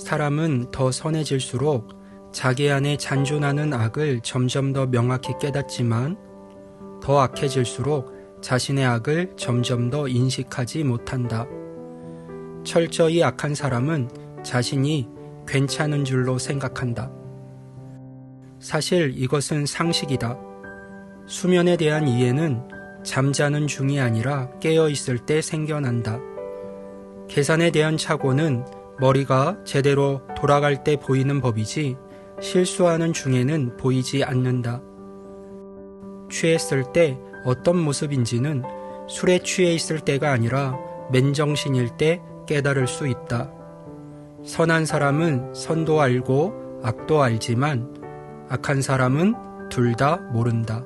사람은 더 선해질수록 자기 안에 잔존하는 악을 점점 더 명확히 깨닫지만 더 악해질수록 자신의 악을 점점 더 인식하지 못한다. 철저히 악한 사람은 자신이 괜찮은 줄로 생각한다. 사실 이것은 상식이다. 수면에 대한 이해는 잠자는 중이 아니라 깨어 있을 때 생겨난다. 계산에 대한 착오는 머리가 제대로 돌아갈 때 보이는 법이지 실수하는 중에는 보이지 않는다. 취했을 때 어떤 모습인지는 술에 취해 있을 때가 아니라 맨정신일 때 깨달을 수 있다. 선한 사람은 선도 알고 악도 알지만 악한 사람은 둘 다 모른다.